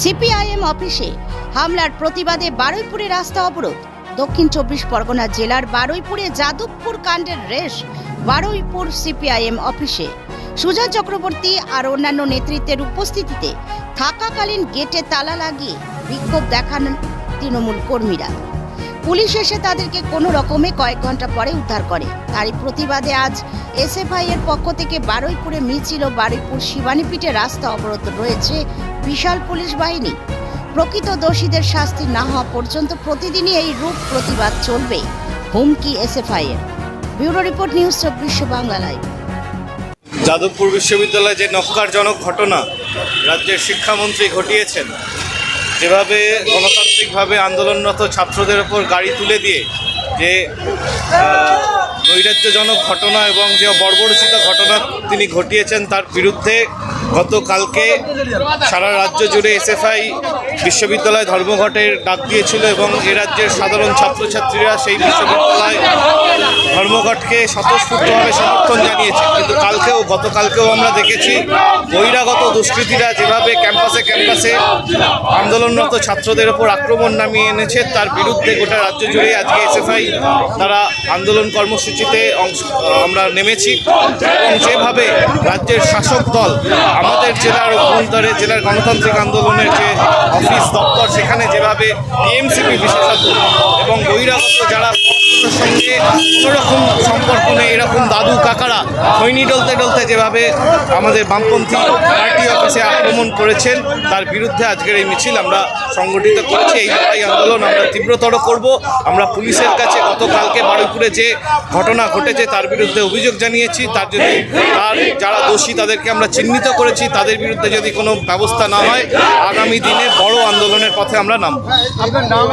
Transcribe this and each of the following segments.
CPIM অফিসে হামলার প্রতিবাদে বারুইপুরে রাস্তা অবরোধ। দক্ষিণ চব্বিশ পরগনা জেলার বারুইপুরে যাদবপুর কাণ্ডের রেশ বারুইপুর সিপিআইএম অফিসে। সুজা চক্রবর্তী আর অন্যান্য নেতৃত্বের উপস্থিতিতে থাকাকালীন গেটে তালা লাগিয়ে বিক্ষোভ দেখান তৃণমূল কর্মীরা। পুলিশ এসে তাদেরকে কোনো রকমে কয়েক ঘণ্টা পরে উদ্ধার করে। তারই প্রতিবাদে আজ এসএফআই এর পক্ষ থেকে বারুইপুরে মিছিল ও বারুইপুর শিবানীপীঠে রাস্তা অবরোধ রয়েছে বিশাল পুলিশ বাহিনী। প্রকৃত দোষীদের শাস্তি না হওয়া পর্যন্ত প্রতিদিনই এই রূপ প্রতিবাদ চলবে, হুমকি এসএফআই এর ব্যুরো রিপোর্ট নিউজ চব্বিশ বাংলা লাইভ। যাদবপুর বিশ্ববিদ্যালয়ে যে নক্কারজনক ঘটনা রাজ্যের শিক্ষামন্ত্রী ঘটিয়েছেন, যেভাবে গণতান্ত্রিকভাবে আন্দোলনরত ছাত্রদের ওপর গাড়ি তুলে দিয়ে যে নৈরাজ্যজনক ঘটনা এবং যে বর্বরচিত ঘটনা তিনি ঘটিয়েছেন, তার বিরুদ্ধে গতকালকে সারা রাজ্য জুড়ে এসএফআই বিশ্ববিদ্যালয় ধর্মঘটের ডাক দিয়েছিল এবং এ রাজ্যের সাধারণ ছাত্রছাত্রীরা সেই বিশ্ববিদ্যালয় ধর্মঘটকে স্বতঃস্ফূর্তভাবে সমর্থন জানিয়েছে। কিন্তু কালকেও, গতকালকেও আমরা দেখেছি, বহিরাগত দুষ্কৃতীরা যেভাবে ক্যাম্পাসে ক্যাম্পাসে আন্দোলনরত ছাত্রদের ওপর আক্রমণ নামিয়ে এনেছে, তার বিরুদ্ধে গোটা রাজ্য জুড়ে আজকে এসএফআই তারা আন্দোলন কর্মসূচিতে অংশ, আমরা নেমেছি। এবং যেভাবে রাজ্যের শাসক দল, আমাদের জেলার অভ্যন্তরে, জেলার গণতান্ত্রিক আন্দোলনের যে অফিস দপ্তর, সেখানে যেভাবে টিএমসিপি বিশেষত এবং বহিরাগত যারা পড়াশোনার সঙ্গে কোনোরকম সম্পর্ক নেই। এরকম দাদু কাকারা খৈনি ডলতে ডলতে যেভাবে আমাদের বামপন্থী পার্টি অফিসে আক্রমণ করেছেন তার বিরুদ্ধে আজকের এই মিছিল আমরা সংগঠিত করেছি। এই লড়াই আন্দোলন আমরা তীব্রতর করব। আমরা পুলিশের কাছে গতকালকে বারুইপুরে যে ঘটনা ঘটেছে তার বিরুদ্ধে অভিযোগ জানিয়েছি। তার যদি তার যারা দোষী তাদেরকে আমরা চিহ্নিত করেছি। তাদের বিরুদ্ধে যদি কোনো ব্যবস্থা না হয় আগামী দিনে বড় আন্দোলনের পথে আমরা নামব। নাম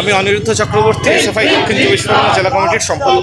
আমি অনিরুদ্ধ চক্রবর্তী এসএফআই দক্ষিণ জেলা কমিটির সম্পাদক।